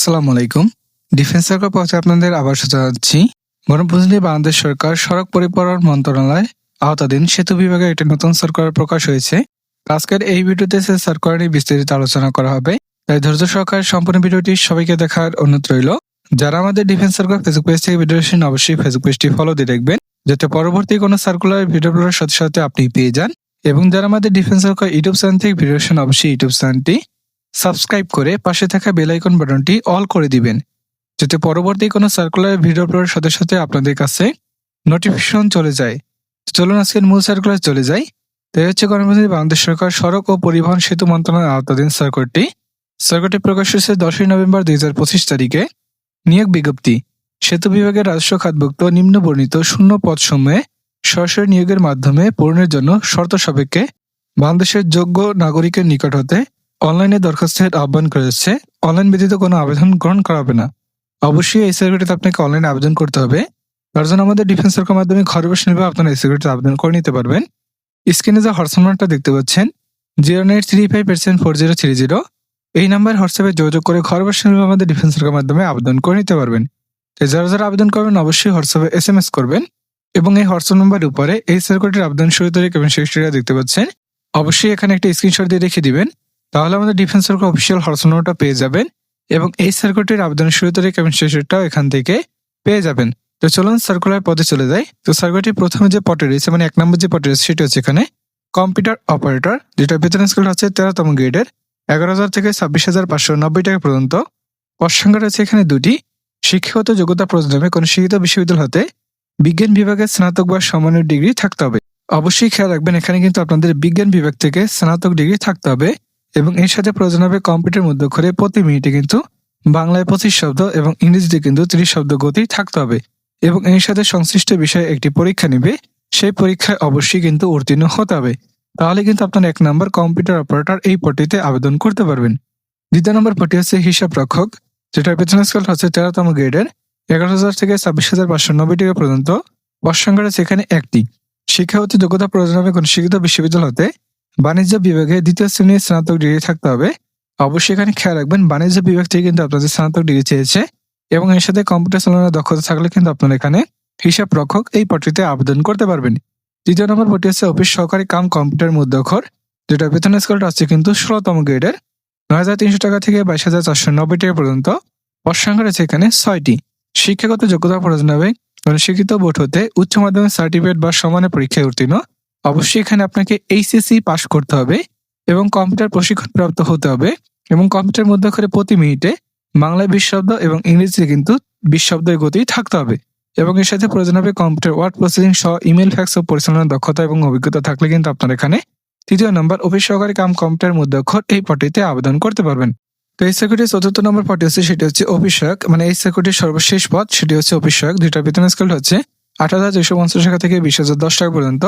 আসসালামু আলাইকুম। ডিফেন্স সরকার পথে আপনাদের আবার জানাচ্ছি। গণপ্রতিনিধি বাংলাদেশ সরকার সড়ক পরিবহন মন্ত্রণালয় আওতাধীন সেতু বিভাগে একটি নতুন সার্কুলার প্রকাশ হয়েছে। আজকের এই ভিডিওতে সে সার্কুলার নিয়ে বিস্তারিত আলোচনা করা হবে। তাই ধৈর্য সহকারে সম্পূর্ণ ভিডিওটি সবাইকে দেখার অনুরোধ রইল। যারা আমাদের ডিফেন্স সরকার ফেসবুক পেজ থেকে ভিডিও দেখছেন, অবশ্যই ফেসবুক পেজটি ফলো দিয়ে দেখবেন, যাতে পরবর্তী কোনো সার্কুলার ভিডিওগুলোর সাথে সাথে আপনি পেয়ে যান। এবং যারা আমাদের ডিফেন্স সরকার ইউটিউব চ্যানেল থেকে ভিডিও দেখছেন, অবশ্যই ইউটিউব চ্যানেলটি সাবস্ক্রাইব করে পাশে থাকা বেলাইকন বাটনটি অল করে দিবেন, যাতে পরবর্তী কোনো সার্কুলার ভিডিও আপলোডের সাথে সাথে আপনাদের কাছে নোটিফিকেশন চলে যায়। চলুন আজকের মূল সার্কুলার চলে যাই। তাই হচ্ছে কর্মসূচি বাংলাদেশ সরকার সড়ক ও পরিবহন সেতু মন্ত্রণালয়ের আওতাধীন সার্কুলারটি সার্কুলারটি প্রকাশ হয়েছে দশই নভেম্বর দুই হাজার পঁচিশ তারিখে। নিয়োগ বিজ্ঞপ্তি, সেতু বিভাগের রাজস্ব খাতভুক্ত নিম্ন বর্ণিত শূন্য পদ সময়ে সরাসরি নিয়োগের মাধ্যমে পূরণের জন্য শর্ত সাপেক্ষে বাংলাদেশের যোগ্য নাগরিকের নিকট হতে অনলাইনে দরখাস্তের আহ্বান করেছে, অনলাইন ব্যতীত কোনো আবেদন গ্রহণ করা হবে না। অবশ্যই এই সার্কুলারটিতে আপনাকে অনলাইনে আবেদন করতে হবে। তার জন্য আমাদের ডিফেন্স সরকার মাধ্যমে ঘরে বসে নিবে আপনারা এই সার্কুলারটিতে আবেদন করে নিতে পারবেন। স্ক্রিনে যে হোয়াটসঅ্যাপ নাম্বারটা দেখতে পাচ্ছেন, zero nine three five percent four zero three zero, এই নাম্বার হোয়াটসঅ্যাপে যোগাযোগ করে ঘরে বসে নিবে আমাদের ডিফেন্স মাধ্যমে আবেদন করে নিতে পারবেন। তো যারা যারা আবেদন করবেন, অবশ্যই হোয়াটসঅ্যাপে এস এম এস করবেন এবং এই হোয়াটসঅ্যাপ নাম্বারের উপরে এই সার্কুলারটির আবেদন শুরু তারিখ এবং শেষ দেখতে পাচ্ছেন। অবশ্যই এখানে একটা স্ক্রিনশট দিয়ে রেখে দিবেন। তাহলে আমাদের ডিফেন্স সার্কেল অফিসিয়াল নাম্বারটা পেয়ে যাবেন এবং এই সার্কুলারটির আবেদনের শুরু তারিখ এবং শেষেরটাও এখান থেকে পেয়ে যাবেন। তো চলুন সার্কুলার পদে চলে যাই। তো সার্কুলারটি প্রথমে যে পটে রয়েছে মানে এক নম্বর যে পটে রয়েছে, সেটা হচ্ছে এখানে কম্পিউটার অপারেটর যেটা বেতন স্কেল হচ্ছে তেরোতম গ্রেডের এগারো হাজার থেকে ছাব্বিশ হাজার পাঁচশো নব্বই টাকা পর্যন্ত। সংখ্যা রয়েছে এখানে দুটি। শিক্ষাগত যোগ্যতা প্রয়োজনে কোনো শিক্ষিত বিশ্ববিদ্যালয় হতে বিজ্ঞান বিভাগের স্নাতক বা সমানের ডিগ্রি থাকতে হবে। অবশ্যই খেয়াল রাখবেন, এখানে কিন্তু আপনাদের বিজ্ঞান বিভাগ থেকে স্নাতক ডিগ্রি থাকতে হবে। এবং এর সাথে প্রয়োজন হবে কম্পিউটার মধ্যে করে প্রতি মিনিটে কিন্তু বাংলায় পঁচিশ শব্দ এবং ইংরেজিতে কিন্তু ত্রিশ শব্দ গতি থাকতে হবে। এবং এর সাথে সংশ্লিষ্ট বিষয়ে একটি পরীক্ষা নেবে, সেই পরীক্ষায় অবশ্যই কিন্তু উত্তীর্ণ হতে হবে। তাহলে কিন্তু আপনার এক নম্বর কম্পিউটার অপারেটর এই পটিতে আবেদন করতে পারবেন। দ্বিতীয় নম্বর পটি হচ্ছে হিসাব রক্ষক যেটা বেতন স্কেল হচ্ছে তেরোতম গ্রেডের। এগারো হাজার থেকে ছাব্বিশ হাজার পাঁচশো নব্বই টাকা পর্যন্ত পদ সংখ্যা রয়েছে একটি। শিক্ষাগত যোগ্যতা প্রয়োজন হবে কোন শিক্ষিত বিশ্ববিদ্যালয় হতে বাণিজ্য বিভাগে দ্বিতীয় শ্রেণির স্নাতক ডিগ্রি থাকতে হবে। অবশ্যই এখানে খেয়াল রাখবেন, বাণিজ্য বিভাগ থেকে কিন্তু আপনাদের স্নাতক ডিগ্রি চেয়েছে এবং এর সাথে কম্পিউটার চালানোর দক্ষতা থাকলে কিন্তু আপনারা এখানে হিসাব রক্ষক এই পটিতে আবেদন করতে পারবেন। দ্বিতীয় নম্বর পটি হচ্ছে অফিস সহকারী কাম কম্পিউটার মধ্যক্ষর যেটা বেতন স্কেলটা হচ্ছে কিন্তু ষোলোতম গ্রেডের নয় হাজার তিনশো টাকা থেকে বাইশ হাজার চারশো নব্বই টাকা পর্যন্ত। পদ সংখ্যা রয়েছে এখানে ছয়টি। শিক্ষাগত যোগ্যতা প্রয়োজন হবে শিক্ষিত বোর্ড হতে উচ্চ মাধ্যমিক সার্টিফিকেট বা সমানে পরীক্ষায় উত্তীর্ণ। অবশ্যই এখানে আপনাকে এইচএসসি পাশ করতে হবে এবং কম্পিউটার প্রশিক্ষণ প্রাপ্ত হতে হবে এবং কম্পিউটার মধ্যে করে প্রতি মিনিটে বাংলায় বিশ শব্দ এবং ইংরেজিতে কিন্তু বিশ শব্দের গতি থাকতে হবে এবং এর সাথে প্রয়োজন হবে কম্পিউটার ওয়ার্ড প্রসেসিং সহ ইমেল ফ্যাক্স ও পরিচালনার দক্ষতা এবং অভিজ্ঞতা থাকলে কিন্তু আপনার এখানে তৃতীয় নম্বর অফিস সহকারী কাম কম্পিউটার মধ্যক্ষর এই পটিতে আবেদন করতে পারবেন। তো এই সার্কুটির চতুর্থ নম্বর পটি হচ্ছে সেটি হচ্ছে অফিসক মানে এই সার্কুটির সর্বশেষ পদ সেটি হচ্ছে অফিসক দুইটা বেতন স্কেল হচ্ছে আট হাজার দুইশো পঞ্চাশ টাকা থেকে বিশ হাজার দশ টাকা পর্যন্ত।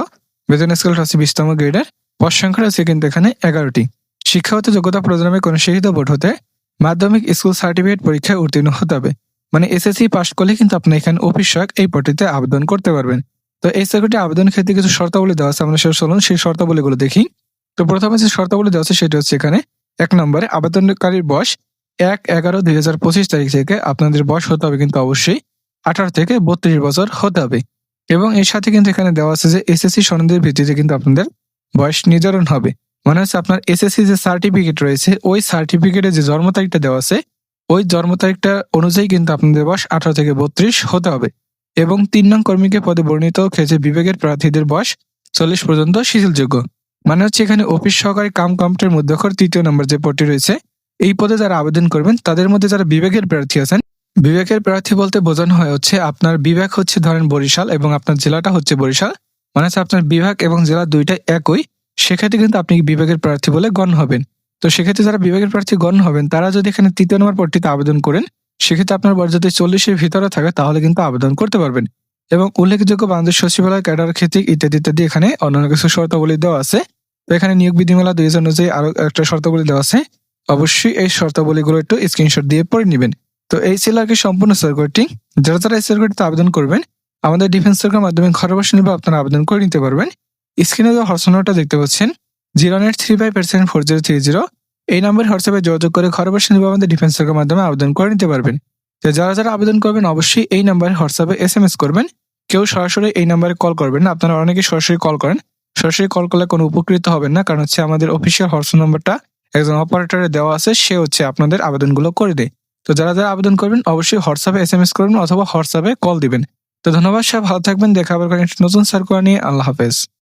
বেতন স্কেল হচ্ছে বিশতম গ্রেডের পদ সংখ্যা রয়েছে কিন্তু এখানে এগারোটি। শিক্ষাগত যোগ্যতা হবে কোনো শিক্ষিত বোর্ড হতে মাধ্যমিক স্কুল সার্টিফিকেট পরীক্ষায় উত্তীর্ণ হতে হবে। মানে এসএসসি পাস করলে কিন্তু আপনি এখানে অফিসক এই পটিতে আবেদন করতে পারবেন। তো এই সার্কুটে আবেদন ক্ষেত্রে কিছু শর্তাবলী দেওয়া আছে, আমরা সেই চলুন সেই শর্তাবলীগুলো দেখি। তো প্রথমে যে শর্তাবলী দেওয়া আছে সেটা হচ্ছে এখানে এক নম্বরে আবেদনকারীর বয়স এক এগারো দুই হাজার পঁচিশ তারিখ থেকে আপনাদের বয়স হতে হবে কিন্তু অবশ্যই আঠারো থেকে বত্রিশ বছর হতে হবে। এবং এর সাথে কিন্তু এখানে দেওয়া আছে যে এসএসসি সনদের ভিত্তিতে কিন্তু আপনাদের বয়স নির্ধারণ হবে। মানে হচ্ছে আপনার এসএসসি যে সার্টিফিকেট রয়েছে, ওই সার্টিফিকেটে যে জন্ম তারিখটা দেওয়া আছে, ওই জন্ম তারিখটা অনুযায়ী কিন্তু আপনাদের বয়স আঠারো থেকে বত্রিশ হতে হবে। এবং তিন নং কর্মীকে পদে বর্ণিত ক্ষেত্রে বিভাগের প্রার্থীদের বয়স চল্লিশ পর্যন্ত শিথিলযোগ্য। মানে হচ্ছে এখানে অফিস সহকারী কাম কম্পিউটার মধ্যকর তৃতীয় নম্বর যে পদটি রয়েছে, এই পদে যারা আবেদন করবেন, তাদের মধ্যে যারা বিভাগের প্রার্থী আছেন বিভাগের প্রার্থী বলতে বোঝানো হয় হচ্ছে আপনার বিভাগ হচ্ছে ধরেন বরিশাল এবং আপনার জেলাটা হচ্ছে বরিশাল। মানে হচ্ছে আপনার বিভাগ এবং জেলা দুইটা একই। সেক্ষেত্রে কিন্তু আপনি বিভাগের প্রার্থী বলে গণ্য হবেন? তো সেক্ষেত্রে যারা বিভাগের প্রার্থী গণ্য হবেন, তারা যদি এখানে তৃতীয় নম্বর পদটিতে আবেদন করেন, সেক্ষেত্রে আপনার বয়স যদি চল্লিশের ভিতরে থাকে, তাহলে কিন্তু আবেদন করতে পারবেন। এবং উল্লেখযোগ্য বাংলাদেশ সচিবালয়, ক্যাডার ক্ষেত্রে ইত্যাদি ইত্যাদি এখানে অন্যান্য কিছু শর্তাবলী দেওয়া আছে। তো এখানে নিয়োগ বিধিমালা দুই হাজার অনুযায়ী আরও একটা শর্তাবলী দেওয়া আছে। অবশ্যই এই শর্তাবলীগুলো একটু স্ক্রিনশট দিয়ে পড়ে নেবেন। তো এই ছিল আর কি সম্পূর্ণ সার্কুলারটি যারা যারা এই সার্কুলারটিতে আবেদন করবেন, আমাদের ডিফেন্স সরকার মাধ্যমে ঘরে বসে নিবে আপনারা আবেদন করে নিতে পারবেন। স্ক্রিনে যে হরসনটা দেখতে পাচ্ছেন zero nine three five percent four zero three zero এই নাম্বারে হোয়াটসঅ্যাপে যোগাযোগ করে ঘরে বসে নিবে আমাদের ডিফেন্স সার্কের মাধ্যমে আবেদন করে নিতে পারবেন। তো যারা যারা আবেদন করবেন, অবশ্যই এই নাম্বারে হোয়াটসঅ্যাপে এস এম এস করবেন। কেউ সরাসরি এই নাম্বারে কল করবেন না, আপনারা অনেকে সরাসরি কল করেন। সরাসরি কল করলে কোনো উপকৃত হবেন না, কারণ হচ্ছে আমাদের অফিসিয়াল হোয়াটসঅ্যাপ নাম্বারটা একজন অপারেটরে দেওয়া আছে, সে হচ্ছে আপনাদের আবেদনগুলো করে দেয়। তো যারা যারা আবেদন করবেন, অবশ্যই হোয়াটসঅ্যাপে এস এম এস করবেন অথবা হোয়াটসঅ্যাপে কল দিবেন। তো ধন্যবাদ সব ভালো থাকবেন, দেখা আবার নতুন সার্কুয়া নিয়ে। আল্লাহ হাফেজ।